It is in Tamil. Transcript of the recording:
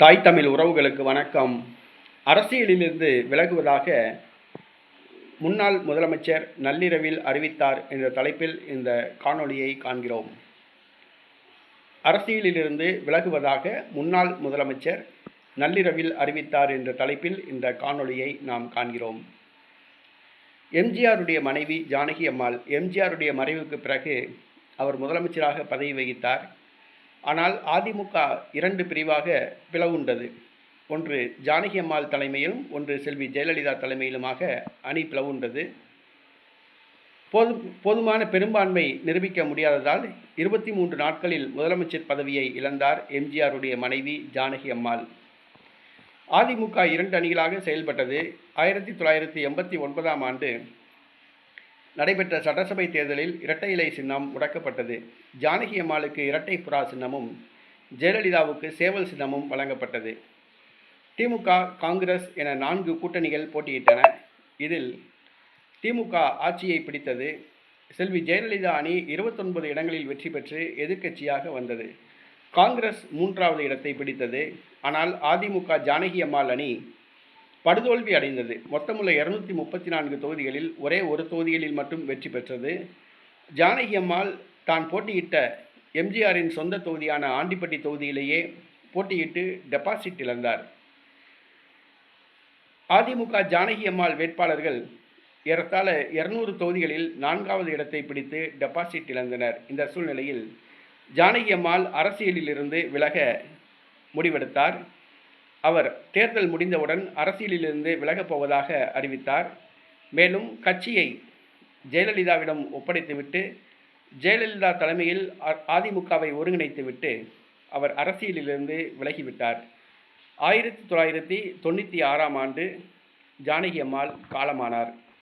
தாய் தமிழ் உறவுகளுக்கு வணக்கம். அரசியலிலிருந்து விலகுவதாக முன்னாள் முதலமைச்சர் நள்ளிரவில் அறிவித்தார் என்ற தலைப்பில் இந்த காணொளியை காண்கிறோம். அரசியலிலிருந்து விலகுவதாக முன்னாள் முதலமைச்சர் நள்ளிரவில் அறிவித்தார் என்ற தலைப்பில் இந்த காணொளியை நாம் காண்கிறோம். எம்ஜிஆருடைய மனைவி ஜானகி அம்மாள் எம்ஜிஆருடைய மறைவுக்கு பிறகு அவர் முதலமைச்சராக பதவி வகித்தார். ஆனால் அதிமுக இரண்டு பிரிவாக பிளவுண்டது. ஒன்று ஜானகி அம்மாள் தலைமையிலும் ஒன்று செல்வி ஜெயலலிதா தலைமையிலுமாக அணி பிளவுண்டது. போது போதுமான பெரும்பான்மை நிரூபிக்க முடியாததால் இருபத்தி மூன்று நாட்களில் முதலமைச்சர் பதவியை இழந்தார் எம்ஜிஆருடைய மனைவி ஜானகி அம்மாள். அதிமுக இரண்டு அணிகளாக செயல்பட்டது. ஆயிரத்தி தொள்ளாயிரத்தி எண்பத்தி ஒன்பதாம் ஆண்டு நடைபெற்ற சட்டசபை தேர்தலில் இரட்டை இலை சின்னம் முடக்கப்பட்டது. ஜானகி அம்மாளுக்கு இரட்டை புறா சின்னமும் ஜெயலலிதாவுக்கு சேவல் சின்னமும் வழங்கப்பட்டது. திமுக காங்கிரஸ் என நான்கு கூட்டணிகள் போட்டியிட்டன. இதில் திமுக ஆட்சியை பிடித்தது. செல்வி ஜெயலலிதா அணி இருபத்தொன்பது இடங்களில் வெற்றி பெற்று எதிர்க்கட்சியாக வந்தது. காங்கிரஸ் மூன்றாவது இடத்தை பிடித்தது. ஆனால் அதிமுக ஜானகி அம்மாள் அணி படுதோல்வி அடைந்தது. மொத்தமுள்ள இருநூத்தி முப்பத்தி நான்கு தொகுதிகளில் ஒரே ஒரு தொகுதிகளில் மட்டும் வெற்றி பெற்றது. ஜானகி அம்மாள் தான் போட்டியிட்ட எம்ஜிஆரின் சொந்த தொகுதியான ஆண்டிப்பட்டி தொகுதியிலேயே போட்டியிட்டு டெபாசிட் இழந்தார். அதிமுக ஜானகி அம்மாள் வேட்பாளர்கள் ஏறத்தாழ இருநூறு தொகுதிகளில் நான்காவது இடத்தை பிடித்து டெபாசிட் இழந்தனர். இந்த சூழ்நிலையில் ஜானகி அம்மாள் அரசியலிலிருந்து விலக முடிவெடுத்தார். அவர் தேர்தல் முடிந்தவுடன் அரசியலிலிருந்து விலகப் போவதாக அறிவித்தார். மேலும் கட்சியை ஜெயலலிதாவிடம் ஒப்படைத்துவிட்டு ஜெயலலிதா தலைமையில் அ- அதிமுகவை ஒருங்கிணைத்துவிட்டு அவர் அரசியலிலிருந்து விலகிவிட்டார். ஆயிரத்தி தொள்ளாயிரத்தி தொண்ணூற்றி ஆறாம் ஆண்டு ஜானகி அம்மாள் காலமானார்.